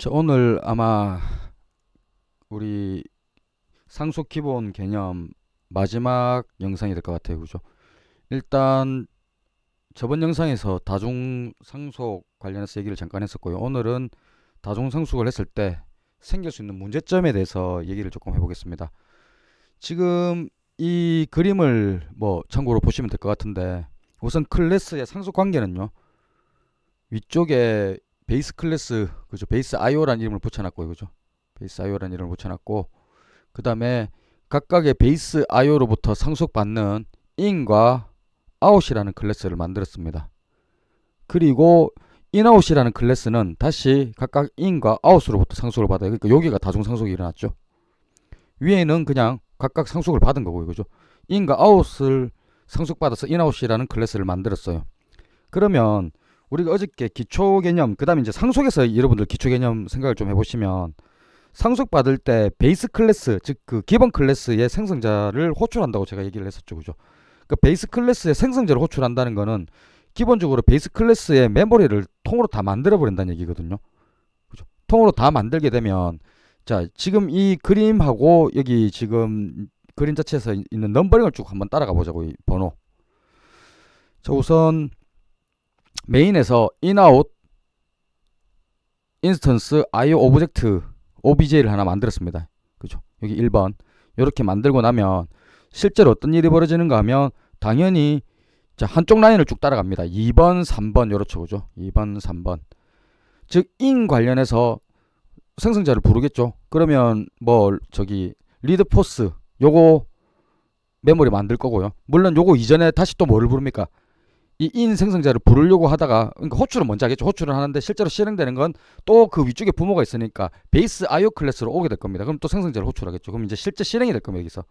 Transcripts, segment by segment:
자, 오늘 아마 우리 상속 기본 개념 마지막 영상이 될 것 같아요. 그죠? 일단 저번 영상에서 다중 상속 관련해서 얘기를 잠깐 했었고요. 오늘은 다중 상속을 했을 때 생길 수 있는 문제점에 대해서 얘기를 조금 해보겠습니다. 지금 이 그림을 뭐 참고로 보시면 될 것 같은데 우선 클래스의 상속 관계는요. 위쪽에 베이스 클래스 그죠? 베이스 IO라는 이름을 붙여놨고요 그죠? 베이스 IO라는 이름을 붙여놨고 그 다음에 각각의 베이스 IO로부터 상속받는 in과 out이라는 클래스를 만들었습니다. 그리고 inOut이라는 클래스는 다시 각각 in과 out으로부터 상속을 받아요. 그러니까 여기가 다중 상속이 일어났죠. 위에는 그냥 각각 상속을 받은 거고요 그죠? in과 out을 상속받아서 inOut이라는 클래스를 만들었어요. 그러면 우리가 어저께 기초 개념, 그 다음에 이제 상속에서 여러분들 기초 개념 생각을 좀 해보시면 상속 받을 때 베이스 클래스, 즉 그 기본 클래스의 생성자를 호출한다고 제가 얘기를 했었죠. 그죠? 그 베이스 클래스의 생성자를 호출한다는 거는 기본적으로 베이스 클래스의 메모리를 통으로 다 만들어 버린다는 얘기거든요. 그죠? 통으로 다 만들게 되면 자, 지금 이 그림하고 여기 지금 그림 자체에서 있는 넘버링을 쭉 한번 따라가 보자고 이 번호. 자, 우선 메인에서 inout 인스턴스 io 오브젝트 obj를 하나 만들었습니다. 그죠? 여기 1번. 이렇게 만들고 나면 실제로 어떤 일이 벌어지는가 하면 당연히 자, 한쪽 라인을 쭉 따라갑니다. 2번, 3번 요렇죠. 그죠? 2번, 3번. 즉 in 관련해서 생성자를 부르겠죠. 그러면 뭐 저기 리드 포스 요거 메모리 만들 거고요. 물론 요거 이전에 다시 또 뭐를 부릅니까? 이 인 생성자를 부르려고 하다가 그러니까 호출은 먼저 하겠죠. 호출을 하는데 실제로 실행되는 건 또 그 위쪽에 부모가 있으니까 베이스 IO 클래스로 오게 될 겁니다. 그럼 또 생성자를 호출하겠죠. 그럼 이제 실제 실행이 될 겁니다. 여기서.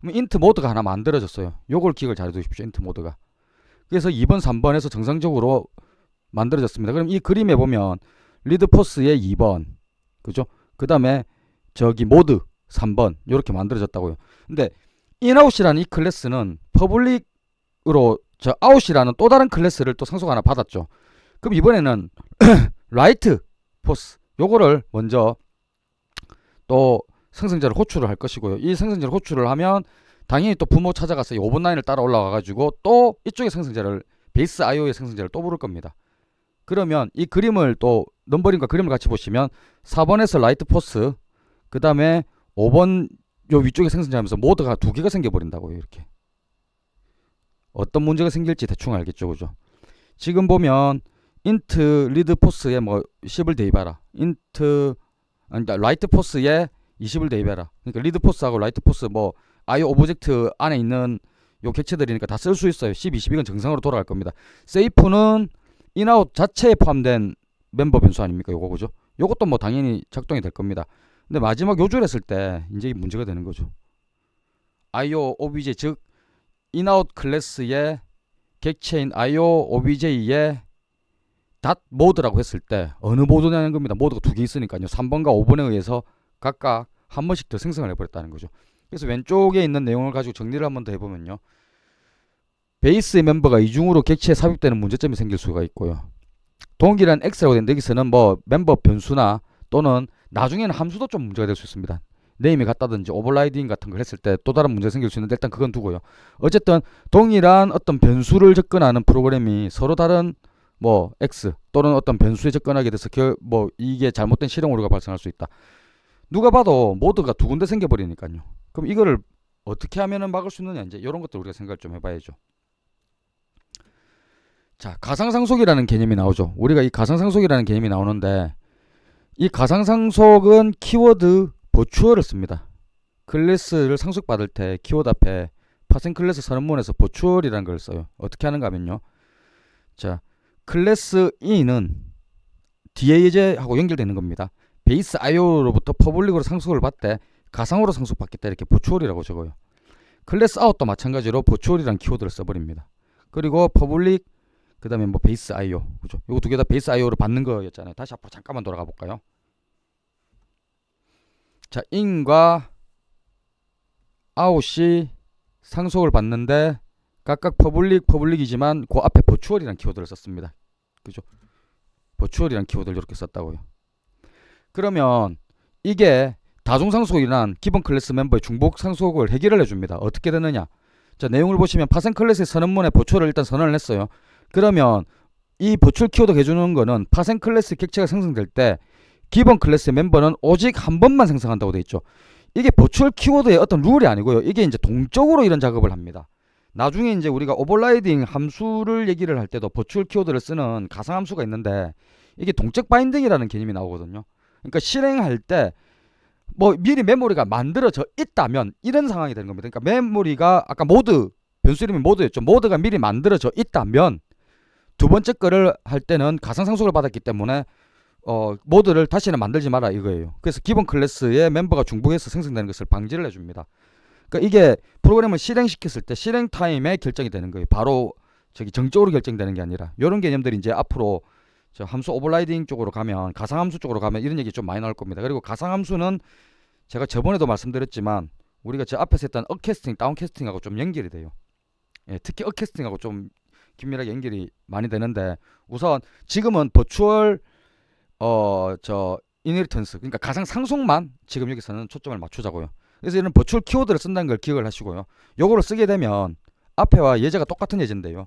그럼 인트 모드가 하나 만들어졌어요. 요걸 기억을 잘 해두십시오. 인트 모드가. 그래서 2번, 3번에서 정상적으로 만들어졌습니다. 그럼 이 그림에 보면 리드 포스의 2번. 그죠? 그 다음에 저기 모드 3번. 요렇게 만들어졌다고요. 근데 인아웃이라는 이 클래스는 퍼블릭으로 저 아웃이라는 또 다른 클래스를 또 상속 하나 받았죠. 그럼 이번에는 라이트 포스 요거를 먼저 또 생성자를 호출을 할 것이고요. 이 생성자를 호출을 하면 당연히 또 부모 찾아가서 이 5번 라인을 따라 올라가 가지고 또 이쪽의 생성자를 베이스 IO의 생성자를 또 부를 겁니다. 그러면 이 그림을 또 넘버링과 그림을 같이 보시면 4번에서 라이트 포스 그 다음에 5번 요 위쪽에 생성자하면서 모드가 두 개가 생겨버린다고요. 이렇게. 어떤 문제가 생길지 대충 알겠죠, 그죠? 지금 보면 인트 리드 포스에 뭐 10을 대입하라. 인트 아니 라이트 포스에 20을 대입해라. 그러니까 리드 포스하고 라이트 포스 뭐 아이오 오브젝트 안에 있는 요 객체들이니까 다 쓸 수 있어요. 10, 20, 이건 정상으로 돌아갈 겁니다. 세이프는 인아웃 자체에 포함된 멤버 변수 아닙니까? 요거 그죠? 요것도 뭐 당연히 작동이 될 겁니다. 근데 마지막 요줄 했을 때 이제 문제가 되는 거죠. IO OBJ 즉 인아웃 클래스의 객체인 IO OBJ의 닷 모드라고 했을 때 어느 모드냐는 겁니다. 모드가 두 개 있으니까요. 3번과 5번에 의해서 각각 한 번씩 더 생성을 해버렸다는 거죠. 그래서 왼쪽에 있는 내용을 가지고 정리를 한 번 더 해보면요. 베이스의 멤버가 이중으로 객체에 삽입되는 문제점이 생길 수가 있고요. 동일한 X라고 되는데 여기서는 뭐 멤버 변수나 또는 나중에는 함수도 좀 문제가 될 수 있습니다. 네임이 같다든지 오버라이딩 같은 걸 했을 때 또 다른 문제가 생길 수 있는데 일단 그건 두고요. 어쨌든 동일한 어떤 변수를 접근하는 프로그램이 서로 다른 뭐 X 또는 어떤 변수에 접근하게 돼서 결, 뭐 이게 잘못된 실행 오류가 발생할 수 있다. 누가 봐도 모드가 두 군데 생겨버리니까요. 그럼 이거를 어떻게 하면은 막을 수 있느냐 이제 이런 것들 우리가 생각을 좀 해봐야죠. 자 가상상속이라는 개념이 나오죠. 우리가 이 가상상속이라는 개념이 나오는데 이 가상상속은 키워드 버추얼을 씁니다. 클래스를 상속받을 때 키워드 앞에 파생 클래스 선언문에서 버추얼이라는 걸 써요. 어떻게 하는가 하면요. 자 클래스 E는 DA제하고 연결되는 겁니다. 베이스 IO로부터 퍼블릭으로 상속을 받되 가상으로 상속받겠다 이렇게 버추얼이라고 적어요. 클래스 아웃도 마찬가지로 버추얼이라는 키워드를 써버립니다. 그리고 퍼블릭 그 다음에 뭐 베이스 IO 그죠? 이거 두 개 다 베이스 IO로 받는 거였잖아요. 다시 앞으로 잠깐만 돌아가 볼까요? 자 in과 out이 상속을 받는데 각각 퍼블릭 퍼블릭이지만 그 앞에 버추얼이라는 키워드를 썼습니다. 그죠? 버추얼이라는 키워드를 이렇게 썼다고요. 그러면 이게 다중상속이란 기본 클래스 멤버의 중복 상속을 해결을 해줍니다. 어떻게 되느냐? 자 내용을 보시면 파생 클래스의 선언문에 보초를 일단 선언을 했어요. 그러면 이 보출 키워드가 해주는 거는 파생 클래스 객체가 생성될 때 기본 클래스 멤버는 오직 한 번만 생성한다고 돼 있죠. 이게 보출 키워드의 어떤 룰이 아니고요. 이게 이제 동적으로 이런 작업을 합니다. 나중에 이제 우리가 오버라이딩 함수를 얘기를 할 때도 보출 키워드를 쓰는 가상 함수가 있는데 이게 동적 바인딩이라는 개념이 나오거든요. 그러니까 실행할 때 뭐 미리 메모리가 만들어져 있다면 이런 상황이 되는 겁니다. 그러니까 메모리가 아까 모드 변수 이름이 모드였죠. 모드가 미리 만들어져 있다면 두 번째 거를 할 때는 가상 상속을 받았기 때문에 어 모드를 다시는 만들지 마라 이거예요. 그래서 기본 클래스의 멤버가 중복해서 생성되는 것을 방지를 해줍니다. 그러니까 이게 프로그램을 실행시켰을 때 실행 타임에 결정이 되는 거예요. 바로 저기 정적으로 결정되는 게 아니라 이런 개념들이 이제 앞으로 저 함수 오버라이딩 쪽으로 가면 가상 함수 쪽으로 가면 이런 얘기 좀 많이 나올 겁니다. 그리고 가상 함수는 제가 저번에도 말씀드렸지만 우리가 저 앞에서 했던 업캐스팅, 다운캐스팅하고 좀 연결이 돼요. 예, 특히 업캐스팅하고 좀 긴밀하게 연결이 많이 되는데 우선 지금은 버추얼 어저 이네리턴스 그러니까 가상 상속만 지금 여기서는 초점을 맞추자고요. 그래서 이런 버추얼 키워드를 쓴다는 걸 기억을 하시고요. 요거를 쓰게 되면 앞에와 예제가 똑같은 예제인데요.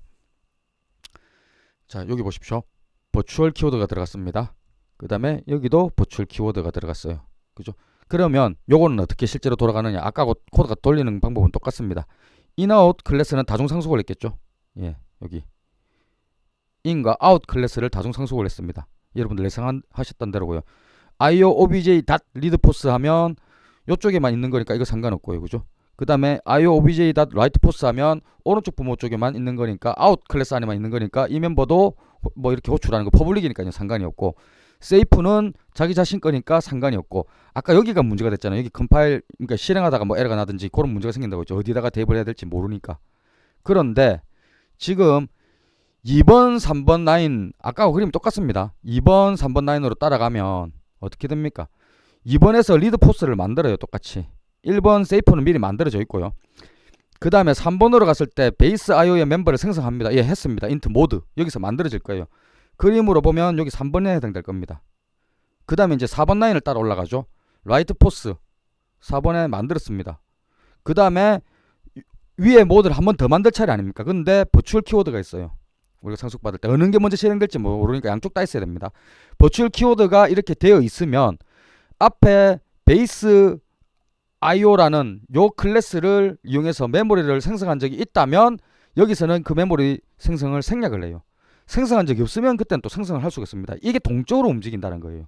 자 여기 보십시오. 버추얼 키워드가 들어갔습니다. 그 다음에 여기도 버추얼 키워드가 들어갔어요. 그죠? 그러면 요거는 어떻게 실제로 돌아가느냐? 아까 그 코드가 돌리는 방법은 똑같습니다. 인아웃 클래스는 다중 상속을 했겠죠. 예, 여기 in과 out 클래스를 다중 상속을 했습니다. 여러분들 예상하셨던 대로고요. io obj 닷 리드 포스 하면 요쪽에만 있는 거니까 이거 상관없고요. 그죠? 그 다음에 io obj 닷 라이트 포스 하면 오른쪽 부모 쪽에만 있는 거니까 out 클래스 안에만 있는 거니까 이 멤버도 호- 뭐 이렇게 호출하는 거 퍼블릭이니까요. 상관이 없고 세이프는 자기 자신 거니까 상관이 없고 아까 여기가 문제가 됐잖아요. 여기 컴파일 그러니까 실행하다가 뭐 에러가 나든지 그런 문제가 생긴다고 했죠. 어디다가 대입을 해야 될지 모르니까. 그런데 지금 2번, 3번 라인 아까 그림 똑같습니다. 2번, 3번 라인으로 따라가면 어떻게 됩니까? 2번에서 리드 포스를 만들어요. 똑같이. 1번 세이프는 미리 만들어져 있고요. 그 다음에 3번으로 갔을 때 베이스 IO의 멤버를 생성합니다. 예, 했습니다. 인트 모드. 여기서 만들어질 거예요. 그림으로 보면 여기 3번에 해당될 겁니다. 그 다음에 이제 4번 라인을 따라 올라가죠. 라이트 포스 4번에 만들었습니다. 그 다음에 위에 모드를 한 번 더 만들 차례 아닙니까? 근데 버추얼 키워드가 있어요. 우리가 상속받을 때 어느 게 먼저 실행될지 모르니까 양쪽 다 있어야 됩니다. 버추얼 키워드가 이렇게 되어 있으면 앞에 베이스 IO라는 요 클래스를 이용해서 메모리를 생성한 적이 있다면 여기서는 그 메모리 생성을 생략을 해요. 생성한 적이 없으면 그때는 또 생성을 할 수가 있습니다. 이게 동적으로 움직인다는 거예요.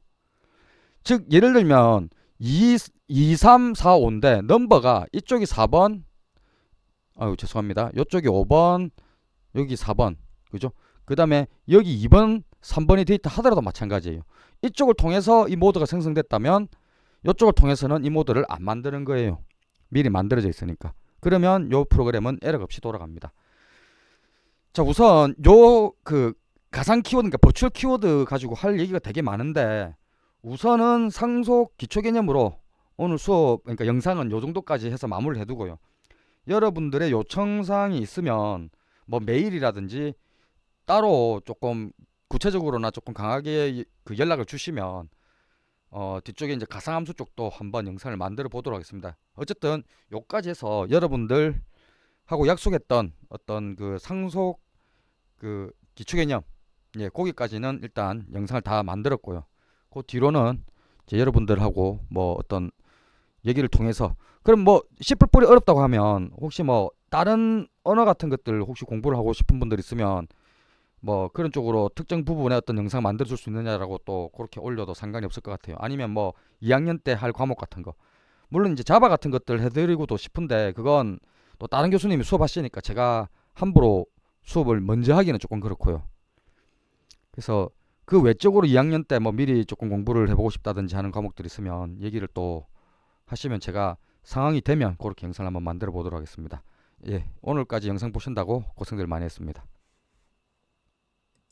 즉 예를 들면 2, 2 3, 4, 5인데 넘버가 이쪽이 4번 아유 죄송합니다. 이쪽이 5번 여기 4번 그죠? 그 다음에 여기 2번 3번이 데이터 하더라도 마찬가지예요. 이쪽을 통해서 이 모드가 생성됐다면 이쪽을 통해서는 이 모드를 안 만드는 거예요. 미리 만들어져 있으니까. 그러면 요 프로그램은 에러 없이 돌아갑니다. 자 우선 요 그 가상 키워드 그러니까 버추얼 키워드 가지고 할 얘기가 되게 많은데 우선은 상속 기초 개념으로 오늘 수업 그러니까 영상은 요 정도까지 해서 마무리를 해두고요. 여러분들의 요청사항이 있으면 뭐 메일이라든지 따로 조금 구체적으로나 조금 강하게 그 연락을 주시면 어 뒤쪽에 이제 가상함수 쪽도 한번 영상을 만들어 보도록 하겠습니다. 어쨌든 요까지 해서 여러분들 하고 약속했던 어떤 그 상속 그 기초 개념 예 거기까지는 일단 영상을 다 만들었고요. 그 뒤로는 이제 여러분들하고 뭐 어떤 얘기를 통해서 그럼 뭐 C++ 이 어렵다고 하면 혹시 뭐 다른 언어 같은 것들 혹시 공부를 하고 싶은 분들 있으면 뭐 그런 쪽으로 특정 부분에 어떤 영상 만들어 줄 수 있느냐라고 또 그렇게 올려도 상관이 없을 것 같아요. 아니면 뭐 2학년 때 할 과목 같은 거. 물론 이제 자바 같은 것들 해드리고도 싶은데 그건 또 다른 교수님이 수업하시니까 제가 함부로 수업을 먼저 하기는 조금 그렇고요. 그래서 그 외적으로 2학년 때 뭐 미리 조금 공부를 해보고 싶다든지 하는 과목들 있으면 얘기를 또 하시면 제가 상황이 되면 그렇게 영상을 한번 만들어 보도록 하겠습니다. 예, 오늘까지 영상 보신다고 고생들 많이 했습니다.